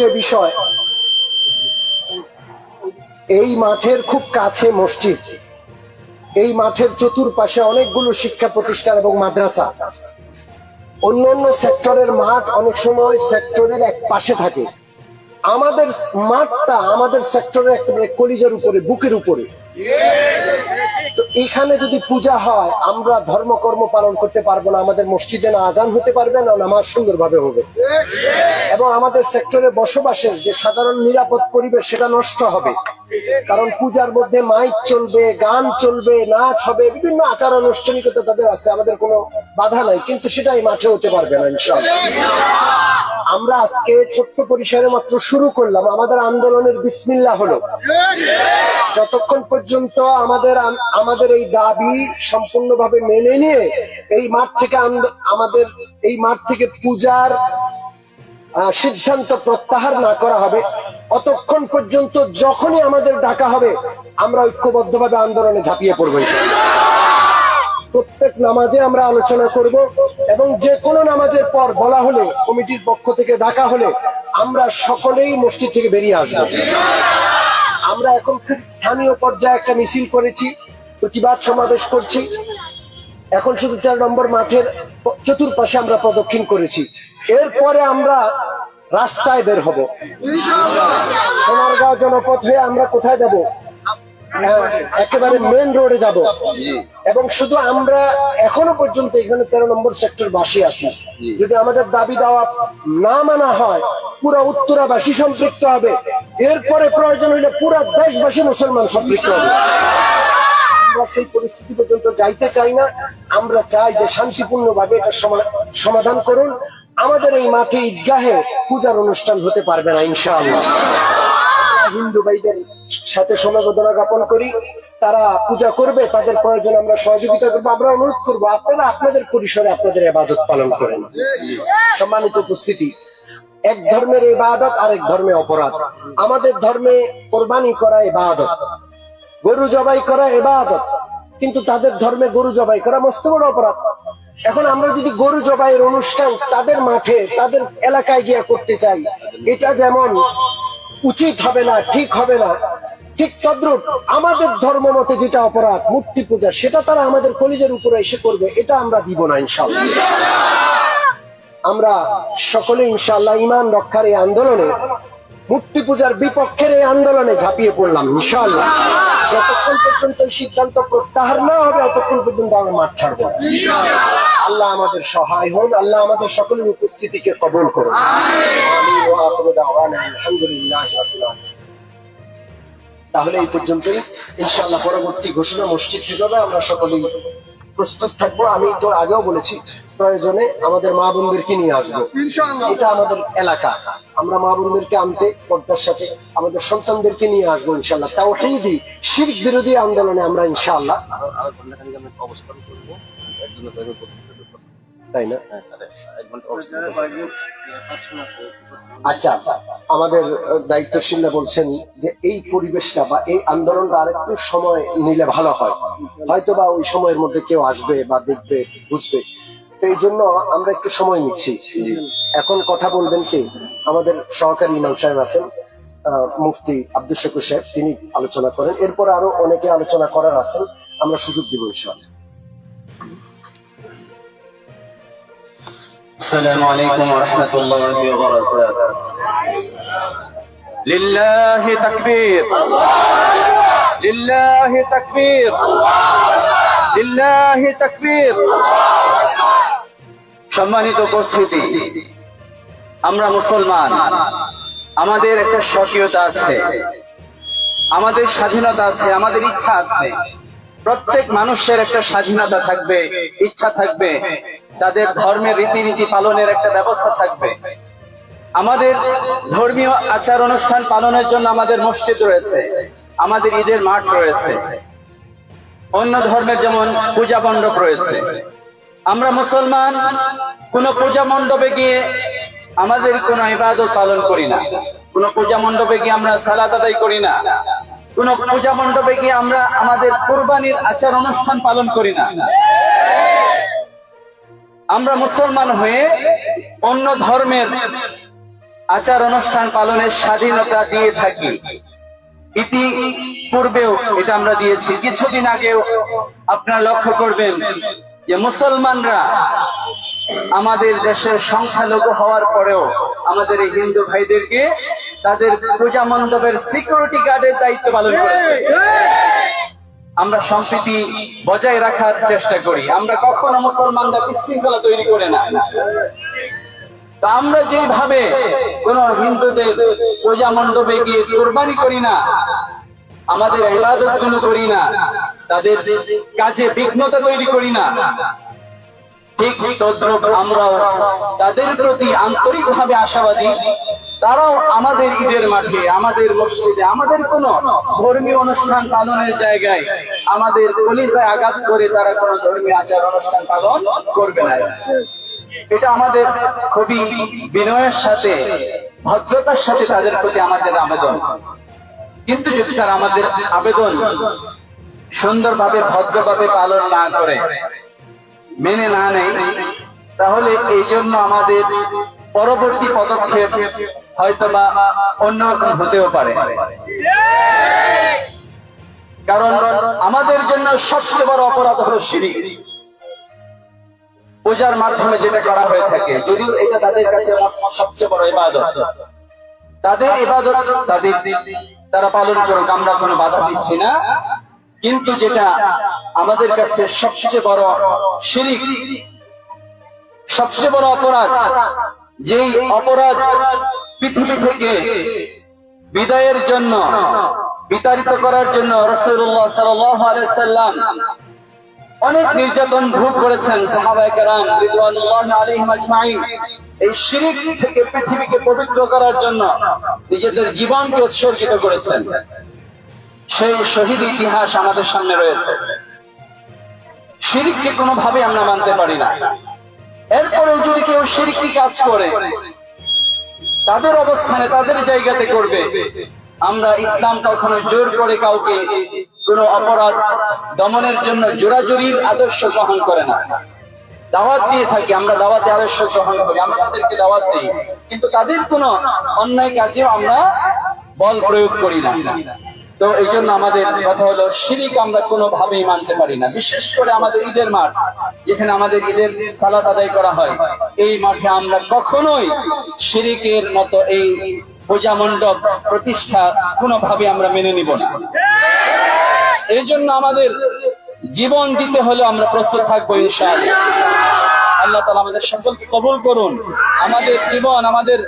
যে বিষয়, এই মাঠের খুব কাছে মসজিদ। এই মাঠের চতুর্পাশে অনেকগুলো শিক্ষা প্রতিষ্ঠান এবং মাদ্রাসা। অন্য অন্য সেক্টরের মাঠ অনেক সময় সেক্টরের এক পাশে থাকে। আমাদের মাঠটা আমাদের সেক্টরে একেবারে কলিজার উপরে, বুকের উপরে। তো এখানে যদি পূজা হয়, আমরা ধর্মকর্ম পালন করতে পারব না। আমাদের মসজিদে না আজান হতে পারবে না, নামাজ সুন্দরভাবে হবে। এবং আমাদের সেক্টরে বসবাসের যে সাধারণ নিরাপদ পরিবেশ, সেটা নষ্ট হবে। কারণ পূজার মধ্যে মাইক চলবে, গান চলবে, নাচ হবে, বিভিন্ন আচার আনুষ্ঠানিকতা তাদের আছে, আমাদের কোনো বাধা নাই, কিন্তু সেটা এই মাঠে হতে পারবে না, ইনশাআল্লাহ। আমরা আজকে ছোট্ট পরিসরে মাত্র শুরু করলাম, আমাদের আন্দোলনের বিসমিল্লা হলো। যতক্ষণ পর্যন্ত আমাদের আমাদের এই দাবি সম্পূর্ণভাবে মেনে নিয়ে এই মাঠ থেকে আমাদের এই মাঠ থেকে পূজার সিদ্ধান্ত প্রত্যাহার না করা হবে, অতক্ষণ পর্যন্ত যখনই আমাদের ডাকা হবে, আমরা ঐক্যবদ্ধভাবে আন্দোলনে ঝাঁপিয়ে পড়ব। প্রত্যেক নামাজে আমরা আলোচনা করব এবং যে কোনো নামাজের পর বলা হলে, কমিটির পক্ষ থেকে ডাকা হলে, আমরা সকলেই মসজিদ থেকে বেরিয়ে আসব আমরা এখন খুব স্থানীয় পর্যায়ে একটা মিছিল করেছি, প্রতিবাদ সমাবেশ করছি এখন শুধু তেরো নম্বর মাঠের চতুর্পাশে আমরা প্রদক্ষিণ করেছি। এরপরে আমরা রাস্তায় বের হব। সোনারগাঁও জনপথ হয়ে আমরা কোথায় যাব? একেবারে মেন রোডে যাব। এবং শুধু আমরা এখনও পর্যন্ত এখানে তেরো নম্বর সেক্টর বাসী আছি। যদি আমাদের দাবি দেওয়া না মানা হয়, পুরো উত্তরাবাসী সম্পৃক্ত হবে। এরপরে প্রয়োজন হইলে পুরো দেশবাসী মুসলমান সম্পৃক্ত হবে। আমরা সেই পরিস্থিতি পর্যন্ত যাইতে চাই না। আমরা চাই যে শান্তিপূর্ণ ভাবে এটা সমা- সমাধান করুন। আমাদের এই মাঠে ঈদগাহে পূজার অনুষ্ঠান হতে পারবে না, ইনশাআল্লাহ। হিন্দু ভাইদের সাথে সমবেদনা জ্ঞাপন করি। তারা পূজা করবে, তাদের প্রয়োজন আমরা সহযোগিতা করব। আমরা অনুরোধ করব, আপনারা আপনাদের পরিসরে আপনাদের এবাদত পালন করেন। সম্মানিত উপস্থিতি, এক ধর্মের ইবাদত আরেক ধর্মে অপরাধ। আমাদের ধর্মে কোরবানি করা ইবাদত গরু জবাই করা এবাদত কিন্তু তাদের ধর্মে গরু জবাই করা মস্ত বড় অপরাধ। এখন আমরা যদি গরু জবাইয়ের অনুষ্ঠান তাদের মাঠে, তাদের এলাকায় গিয়া করতে চাই, এটা যেমন উচিত হবে না, ঠিক হবে না, ঠিক তদ্রুপ আমাদের ধর্ম মতে যেটা অপরাধ, মূর্তি পূজা, সেটা তারা আমাদের কলিজের উপরে এসে করবে, এটা আমরা দিব না ইনশাল্লাহ আমরা সকলে ইনশাল্লাহ ইমান রক্ষার এই আন্দোলনে, মূর্তি পূজার বিপক্ষের এই আন্দোলনে ঝাঁপিয়ে পড়লাম ইনশাল্লাহ যতক্ষণ পর্যন্ত এই সিদ্ধান্ত প্রত্যাহার না হবে ততক্ষণ পর্যন্ত আমরা মাঠ ছাড়বো আল্লাহ আমাদের সহায় হন আল্লাহ আমাদের সকলের উপস্থিতিকে কবল করুন। তাহলে এই পর্যন্তই। ইনশাআল্লাহ পরবর্তী ঘোষণা মসজিদ থেকে আমরা সকলেই প্রস্তুত থাকব। আমি তো আগেও বলেছি প্রয়োজনে আমাদের মা বোনদেরকে নিয়ে আসব। এটা আমাদের এলাকা। আমরা মা বোনদেরকে আনতে পর্দার সাথে আমাদের সন্তানদেরকে নিয়ে আসব ইনশাল্লাহ তাও হিদি শির্ক বিরোধী আন্দোলনে আমরা অবস্থান করব করব। তাই না। আচ্ছা আমাদের দায়িত্বশীলরা বলছেন যে এই পরিবেশটা বা এই আন্দোলনটা আরেকটু সময় নিলে ভালো হয়। হয়তো বা ওই সময়ের মধ্যে কেউ আসবে বা দেখবে বুঝবে। তো এই জন্য আমরা একটু সময় নিচ্ছি এখন কথা বলবেন কি আমাদের সহকারী ইমাম সাহেব আছেন আহ, মুফতি আব্দুল শকুর সাহেব তিনি আলোচনা করেন এরপর আরো অনেকে আলোচনা করার আছেন আমরা সুযোগ দিব ইনশাআল্লাহ السلام عليكم ورحمة الله وبركاته لله تكبير لله تكبير لله تكبير সম্মানিত উপস্থিতি। আমরা মুসলমান। আমাদের একটা স্বকীয়তা আছে। আমাদের স্বাধীনতা আছে, আমাদের ইচ্ছা আছে। প্রত্যেক মানুষের একটা স্বাধীনতা থাকবে, ইচ্ছা থাকবে। তাদের ধর্মের রীতিনীতি পালনের একটা ব্যবস্থা থাকবে। আমাদের ধর্মীয় আচার অনুষ্ঠান পালনের জন্য আমাদের মসজিদ রয়েছে। আমাদের ঈদের মাঠ রয়েছে। অন্য ধর্মের যেমন পূজা মণ্ডপ রয়েছে। আমরা মুসলমান, কোন পূজা মণ্ডপে গিয়ে আমাদের কোন ইবাদত পালন করি না। কোন পূজা মণ্ডপে গিয়ে আমরা সালাদ আদায় করি না। কোন পূজা মণ্ডপে গিয়ে আমরা আমাদের কোরবানির আচার অনুষ্ঠান পালন করি না। আমরা মুসলমান হয়ে অন্য ধর্মের আচার অনুষ্ঠান পালনের স্বাধীনতা দিয়ে থাকি। ইতি পূর্বেও এটা আমরা দিয়েছি। কিছুদিন আগেও আপনারা লক্ষ্য করবেন যে মুসলমানরা আমাদের দেশের সংখ্যালঘু হওয়ার পরেও আমাদের এই হিন্দু ভাইদেরকে তাদের পূজা মণ্ডপের সিকিউরিটি গার্ডের দায়িত্ব পালন করেছে। আমরা সম্প্রীতি বজায় রাখার চেষ্টা করি। আমরা কখনো মুসলমানরা বিশৃঙ্খলা তৈরি করে না। তা আমরা যেভাবে কোন হিন্দুদের পূজা মণ্ডপে গিয়ে কোরবানি করি না, আমাদের ইবাদতগুলো করি না তাদের কাজে বিঘ্নতা তৈরি করি না। ঠিক তদ্রুপ আমরাও তাদের প্রতি আন্তরিক ভাবে আশাবাদী। তারাও আমাদের ঈদের মাঠে, আমাদের মসজিদে, আমাদের কোন ধর্মীয় অনুষ্ঠান পালনের জায়গায় আমাদের কলিজায় আঘাত করে তারা কোন ধর্মীয় আচার অনুষ্ঠান পালন করবে না। এটা আমাদের খুবই বিনয়ের সাথে, ভদ্রতার সাথে তাদের প্রতি আমাদের আবেদন। কিন্তু যদি তারা আমাদের আবেদন সুন্দরভাবে, ভদ্রভাবে পালন না করে। মেনে না নেয়। তাহলে এই জন্য আমাদের পরবর্তী পদক্ষেপ হয়তো বা অন্যরকম হতেও পারে। কারণ আমাদের জন্য সবচেয়ে বড় অপরাধ হলো শিরিক। পূজার মাধ্যমে যেটা করা হয়ে থাকে, যদিও এটা তাদের কাছে সবচেয়ে বড় ইবাদত। তাদের ইবাদত, তাদের তারা পালন করুক, আমরা কোনো বাধা দিচ্ছি না। কিন্তু যেটা আমাদের কাছে সবচেয়ে বড় শিরিক, সবচেয়ে বড় অপরাধ, যেই অপরাধ পৃথিবী থেকে বিদায়ের জন্য, বিতাড়িত করার জন্য রসুল্লাহ সাল্লাম অনেক নির্যাতন ভোগ করেছেন এই শিরিক থেকে পৃথিবীকে পবিত্র করার জন্য নিজেদের জীবনকে উৎসর্গিত করেছেন। সেই শহীদ ইতিহাস আমাদের সামনে রয়েছে। শিরিককে কোনোভাবে আমরা মানতে পারি না। এরপরেও যদি কেউ শিরিকি কাজ করে, তাদের অবস্থানে তাদের জায়গাতে করবে। আমরা ইসলাম কখনো জোর করে কাউকে কোন অপরাধ দমনের জন্য জোরাজুরির আদর্শ গ্রহণ করে না। দাওয়াত দিয়ে থাকি, আমরা দাওয়াতে আদর্শ গ্রহণ করি, আমরা তাদেরকে দাওয়াত দিই। কিন্তু তাদের কোনো অন্যায় কাজেও আমরা বল প্রয়োগ করি না। তো এই জন্য আমাদের কথা হলো, শিরিক আমরা কোনোভাবেই মানতে পারি না। বিশেষ করে আমাদের ঈদের মাঠ, যেখানে আমাদের ঈদের সালাত আদায় করা হয়। এই মাঠে আমরা কখনোই শিরিকের মতো এই পূজা মণ্ডপ প্রতিষ্ঠা কোনোভাবে আমরা মেনে নিব না। এই জন্য আমাদের জীবন দিতে হলে আমরা প্রস্তুত থাকব, ইনশাআল্লাহ। আল্লাহ তালা আমাদের সকলকে কবুল করুন। আমাদের জীবন, আমাদের